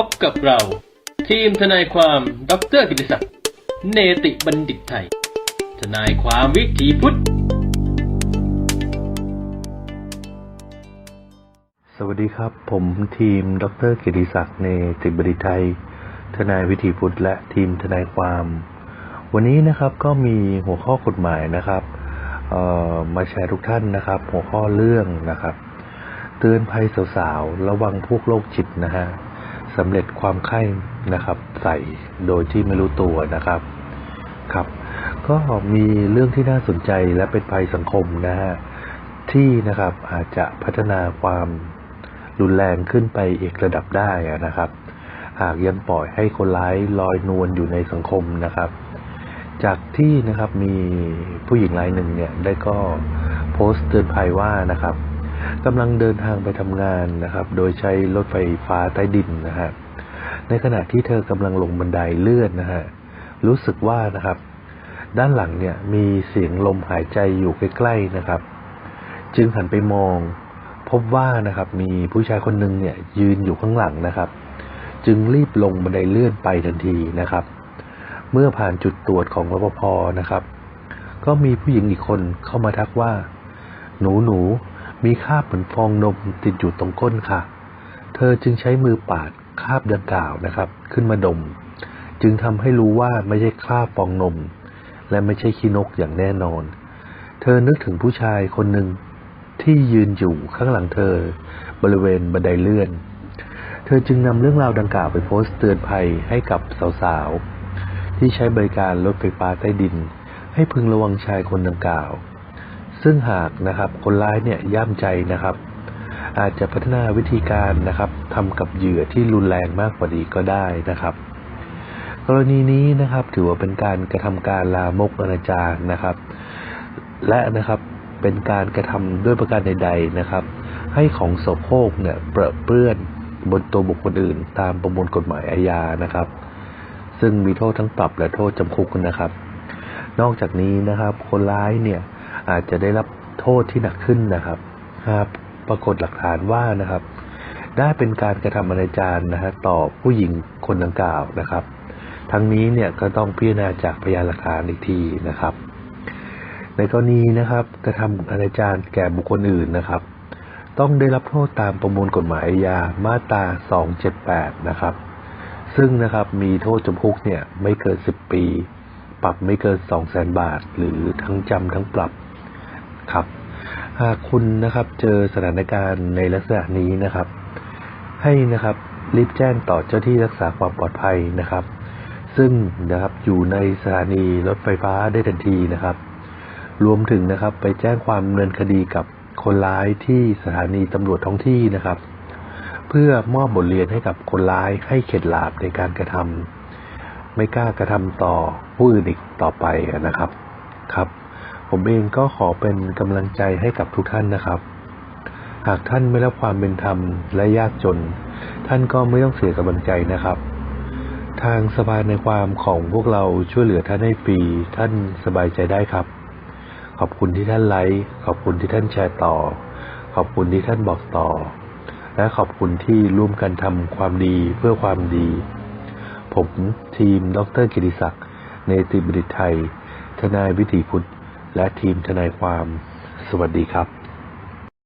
พบกับเรา ทีมทนายความดรกิติศักดิ์เนติบัณฑิตไทย ทนายความวิถีพุทธ สวัสดีครับ ผมทีมดรกิติศักดิ์เนติบดิตไทย ทนายวิถีพุทธและทีมทนายความ วันนี้นะครับก็มีหัวข้อกฎหมายนะครับมาแชร์ทุกท่านนะครับ หัวข้อเรื่องนะครับ เตือนภัยสาวๆระวังพวกโรคจิตนะฮะ สำเร็จความไข้นะครับ ใส่โดยที่ไม่รู้ตัวนะครับครับ ก็มีเรื่องที่น่าสนใจและเป็นภัยสังคมนะฮะที่นะครับอาจจะพัฒนาความรุนแรงขึ้นไปอีกระดับได้นะครับ หากยังปล่อยให้คนร้ายลอยนวลอยู่ในสังคมนะครับ จากที่นะครับมีผู้หญิงรายหนึ่งเนี่ยได้ก็โพสต์เตือนภัยว่านะครับ กำลังเดินทางไปทำงานนะครับ โดยใช้รถไฟฟ้าใต้ดินนะฮะ ในขณะที่เธอกำลังลงบันไดเลื่อนนะฮะ รู้สึกว่านะครับ ด้านหลังเนี่ยมีเสียงลมหายใจอยู่ใกล้ๆนะครับ จึงหันไปมอง พบว่านะครับมีผู้ชายคนหนึ่งเนี่ยยืนอยู่ข้างหลังนะครับ จึงรีบลงบันไดเลื่อนไปทันทีนะครับ เมื่อผ่านจุดตรวจของรปภนะครับ ก็มีผู้หญิงอีกคนเข้ามาทักว่า หนูหนู มีคราบเหมือนฟองนมติดอยู่ตรงก้นค่ะ เธอจึงใช้มือปาดคราบดังกล่าวนะครับ ขึ้นมาดม จึงทำให้รู้ว่าไม่ใช่คราบฟองนม และไม่ใช่ขี้นกอย่างแน่นอน เธอนึกถึงผู้ชายคนหนึ่งที่ยืนอยู่ข้างหลังเธอ บริเวณบันไดเลื่อน เธอจึงนำเรื่องราวดังกล่าวไปโพสต์เตือนภัยให้กับสาวๆที่ใช้บริการรถไฟฟ้าใต้ดิน ให้พึงระวังชายคนดังกล่าว ซึ่งหากนะครับคนร้ายเนี่ยย่ำใจนะครับ อาจจะพัฒนาวิธีการนะครับทำกับเหยื่อที่รุนแรงมากกว่านี้ก็ได้นะครับ กรณีนี้นะครับถือว่าเป็นการกระทำการลามกอนาจารนะครับ และนะครับเป็นการกระทำด้วยประการใด ๆนะครับ ให้ของโสโครกเนี่ยเปรอะเปื้อนบนตัวบุคคลอื่น ตามประมวลกฎหมายอาญานะครับ ซึ่งมีโทษทั้งปรับและโทษจำคุกนะครับ นอกจากนี้นะครับ คนร้ายเนี่ย อาจจะได้รับโทษที่หนักขึ้นนะครับหากปรากฏหลักฐานว่านะครับ ได้เป็นการกระทำอนาจารนะฮะต่อผู้หญิงคนดังกล่าวนะครับ ทั้งนี้เนี่ยก็ต้องพิจารณาจากพยานหลักฐานอีกทีนะครับ ในกรณีนะครับกระทำอนาจารแก่บุคคลอื่นนะครับ ต้องได้รับโทษตามประมวลกฎหมายอาญามาตรา 278 นะครับ ซึ่งนะครับมีโทษจำคุกเนี่ยไม่เกิน 10 ปี ปรับไม่เกิน 200,000 บาท หรือทั้งจำทั้งปรับ ครับหากคุณนะครับเจอสถานการณ์ในลักษณะนี้นะครับ ให้นะครับรีบแจ้งต่อเจ้าที่รักษาความปลอดภัยนะครับ ซึ่งนะครับอยู่ในสถานีรถไฟฟ้าได้ทันทีนะครับ รวมถึงนะครับไปแจ้งความดำเนินคดีกับคนร้ายที่สถานีตำรวจท้องที่นะครับ เพื่อมอบบทเรียนให้กับคนร้ายให้เข็ดหลาบในการกระทำไม่กล้ากระทำต่อผู้อื่นอีกต่อไปนะครับครับ ผมเองก็ขอเป็นกำลังใจให้กับทุกท่านนะครับ หากท่านไม่รับความเป็นธรรมและยากจน ท่านก็ไม่ต้องเสียกำลังใจนะครับ ทางสภาในความของพวกเราช่วยเหลือท่านให้ฟรีท่านสบายใจได้ครับ ขอบคุณที่ท่านไลค์ขอบคุณที่ท่านแชร์ต่อ ขอบคุณที่ท่านบอกต่อ และขอบคุณที่ร่วมกันทำความดีเพื่อความดี ผมทีม ดรกิติศักดิ์เนติบดิไทย ทนายวิถีพุทธ และทีมทนายความ สวัสดีครับ